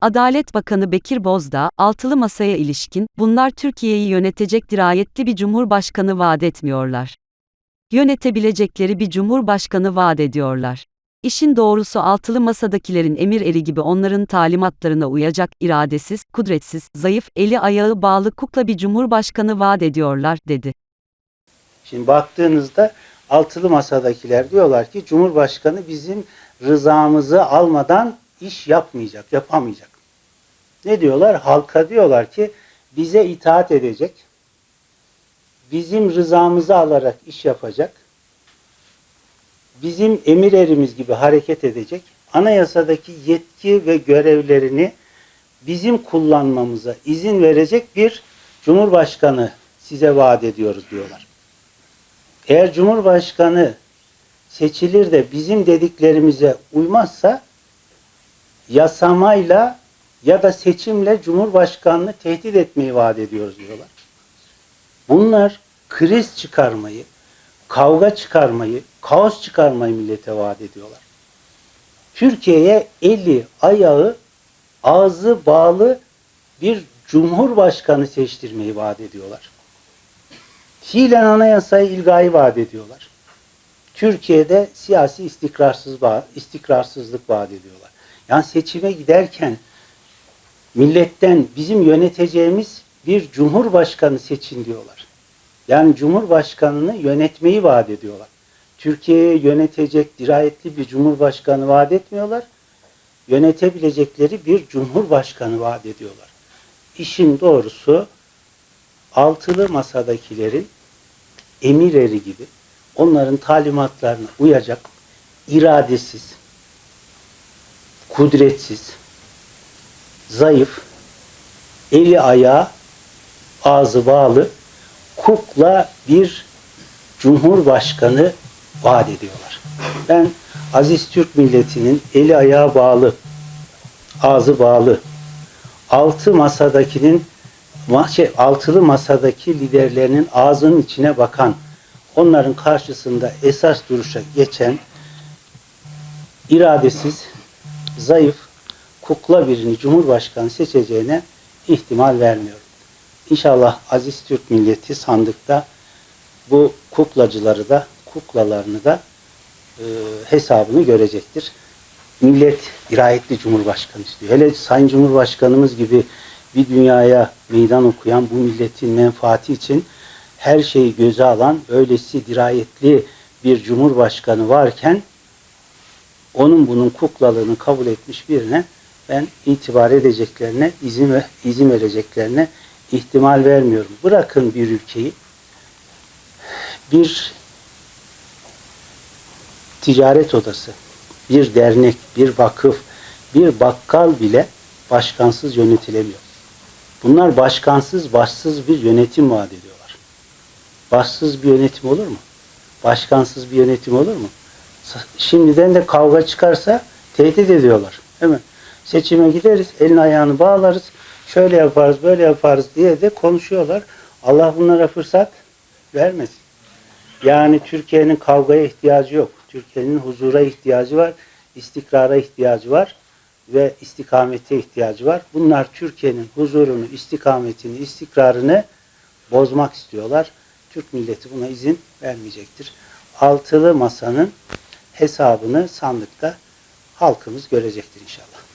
Adalet Bakanı Bekir Bozdağ, altılı masaya ilişkin, bunlar Türkiye'yi yönetecek dirayetli bir cumhurbaşkanı vaat etmiyorlar. Yönetebilecekleri bir cumhurbaşkanı vaat ediyorlar. İşin doğrusu altılı masadakilerin emir eri gibi onların talimatlarına uyacak, iradesiz, kudretsiz, zayıf, eli ayağı bağlı kukla bir cumhurbaşkanı vaat ediyorlar, dedi. Şimdi baktığınızda altılı masadakiler diyorlar ki Cumhurbaşkanı bizim rızamızı almadan iş yapmayacak, yapamayacak. Ne diyorlar? Halka diyorlar ki bize itaat edecek, bizim rızamızı alarak iş yapacak, bizim emir erimiz gibi hareket edecek, anayasadaki yetki ve görevlerini bizim kullanmamıza izin verecek bir Cumhurbaşkanı size vaat ediyoruz diyorlar. Eğer Cumhurbaşkanı seçilir de bizim dediklerimize uymazsa yasamayla ya da seçimle Cumhurbaşkanını tehdit etmeyi vaat ediyoruz diyorlar. Bunlar kriz çıkarmayı, kavga çıkarmayı, kaos çıkarmayı millete vaat ediyorlar. Türkiye'ye eli, ayağı, ağzı bağlı bir cumhurbaşkanı seçtirmeyi vaat ediyorlar. Fiilen anayasayı ilgayı vaat ediyorlar. Türkiye'de siyasi istikrarsız istikrarsızlık vaat ediyorlar. Yani seçime giderken milletten bizim yöneteceğimiz bir cumhurbaşkanı seçin diyorlar. Yani cumhurbaşkanını yönetmeyi vaat ediyorlar. Türkiye'yi yönetecek dirayetli bir cumhurbaşkanı vaat etmiyorlar. Yönetebilecekleri bir cumhurbaşkanı vaat ediyorlar. İşin doğrusu altılı masadakilerin emir eri gibi onların talimatlarına uyacak iradesiz, kudretsiz, zayıf, eli ayağı, ağzı bağlı kukla bir cumhurbaşkanı vaat ediyorlar. Ben aziz Türk milletinin eli ayağı bağlı, ağzı bağlı, altı masadakinin şey, altılı masadaki liderlerinin ağzının içine bakan, onların karşısında esas duruşa geçen, iradesiz, zayıf, kukla birini Cumhurbaşkanı seçeceğine ihtimal vermiyorum. İnşallah aziz Türk milleti sandıkta bu kuklacıları da, kuklalarını da e, hesabını görecektir. Millet dirayetli Cumhurbaşkanı istiyor. Hele Sayın Cumhurbaşkanımız gibi bir dünyaya meydan okuyan bu milletin menfaati için her şeyi göze alan öylesi dirayetli bir cumhurbaşkanı varken onun bunun kuklalığını kabul etmiş birine ben itibar edeceklerine, izin, ve, izin vereceklerine ihtimal vermiyorum. Bırakın bir ülkeyi bir ticaret odası, bir dernek, bir vakıf, bir bakkal bile başkansız yönetilemiyor. Bunlar başkansız, başsız bir yönetim vaat ediyorlar. Başsız bir yönetim olur mu? Başkansız bir yönetim olur mu? Şimdiden de kavga çıkarsa tehdit ediyorlar. Değil mi? Seçime gideriz, elini ayağını bağlarız, şöyle yaparız, böyle yaparız diye de konuşuyorlar. Allah bunlara fırsat vermesin. Yani Türkiye'nin kavgaya ihtiyacı yok. Türkiye'nin huzura ihtiyacı var, istikrara ihtiyacı var ve istikamete ihtiyacı var. Bunlar Türkiye'nin huzurunu, istikametini, istikrarını bozmak istiyorlar. Türk milleti buna izin vermeyecektir. Altılı masanın hesabını sandıkta halkımız görecektir inşallah.